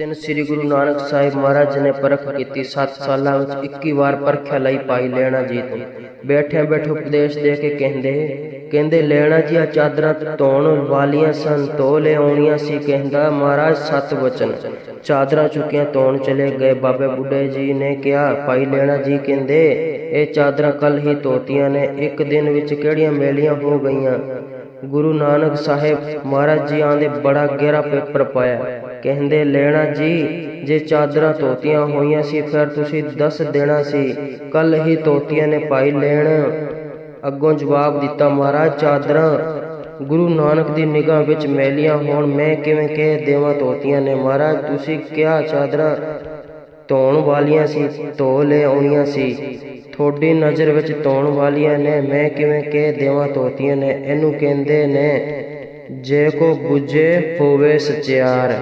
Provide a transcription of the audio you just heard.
ਦਿਨ ਸ੍ਰੀ ਗੁਰੂ ਨਾਨਕ ਸਾਹਿਬ ਮਹਾਰਾਜ ਨੇ ਪਰਖ ਕੀਤੀ 7 ਸਾਲਾਂ ਵਿੱਚ 21 ਵਾਰ ਪਰਖਿਆ ਲਈ ਪਾਈ ਲੈਣਾ ਜੀ ਤੋਂ। ਬੈਠਿਆਂ ਬੈਠੇ ਉਪਦੇਸ਼ ਦੇ ਕੇ ਕਹਿੰਦੇ ਕਹਿੰਦੇ, ਲੈਣਾ ਜੀ ਆ ਚਾਦਰਾਂ ਧੋਣ ਵਾਲੀਆਂ ਸਨ, ਧੋ ਲੈ ਸੀ। ਕਹਿੰਦਾ, ਮਹਾਰਾਜ, ਸਤ ਵਚਨ। ਚਾਦਰਾਂ ਚੁੱਕੀਆਂ ਧੋਣ ਚਲੇ ਗਏ। ਬਾਬੇ ਬੁੱਢੇ ਜੀ ਨੇ ਕਿਹਾ ਭਾਈ ਲੈਣਾ ਜੀ, ਕਹਿੰਦੇ। ਇਹ ਚਾਦਰਾਂ ਕੱਲ ਹੀ ਧੋਤੀਆਂ ਨੇ। ਇੱਕ ਦਿਨ ਵਿੱਚ ਕਿਹੜੀਆਂ ਮੇਲੀਆਂ ਹੋ ਗਈਆਂ? ਗੁਰੂ ਨਾਨਕ ਸਾਹਿਬ ਮਹਾਰਾਜ ਜੀ ਆਂਦੇ ਬੜਾ ਗਹਿਰਾ ਪੇਪਰ ਪਾਇਆ। ਕਹਿੰਦੇ, ਲੈਣਾ ਜੀ, ਜੇ ਚਾਦਰਾਂ ਧੋਤੀਆਂ ਹੋਈਆਂ ਸੀ, ਫਿਰ ਤੁਸੀਂ ਦੱਸ ਦੇਣਾ ਸੀ ਕੱਲ ਹੀ ਧੋਤੀਆਂ ਨੇ ਪਾਈ ਲੈਣ। ਅੱਗੋਂ ਜਵਾਬ ਦਿੱਤਾ, ਮਹਾਰਾਜ, ਚਾਦਰਾਂ, ਗੁਰੂ ਨਾਨਕ ਦੀ ਨਿਗਾਹ ਵਿੱਚ ਮੈਲੀਆਂ ਹੋਣ, ਮੈਂ ਕਿਵੇਂ ਕਹਿ ਦੇਵਾਂ ਧੋਤੀਆਂ ਨੇ? ਮਹਾਰਾਜ, ਤੁਸੀਂ ਕਿਹਾ ਚਾਦਰਾਂ ਧੋਣ ਵਾਲੀਆਂ ਸੀ, ਧੋ ਲੈ ਆਉਣੀਆਂ ਸੀ। ਤੁਹਾਡੀ ਨਜ਼ਰ ਵਿੱਚ ਧੋਣ ਵਾਲੀਆਂ ਨੇ, ਮੈਂ ਕਿਵੇਂ ਕਹਿ ਦੇਵਾਂ ਧੋਤੀਆਂ ਨੇ? ਇਹਨੂੰ ਕਹਿੰਦੇ ਨੇ, ਜੇ ਕੋ ਬੁਝੇ ਹੋਵੇ ਸਚਿਆਰ।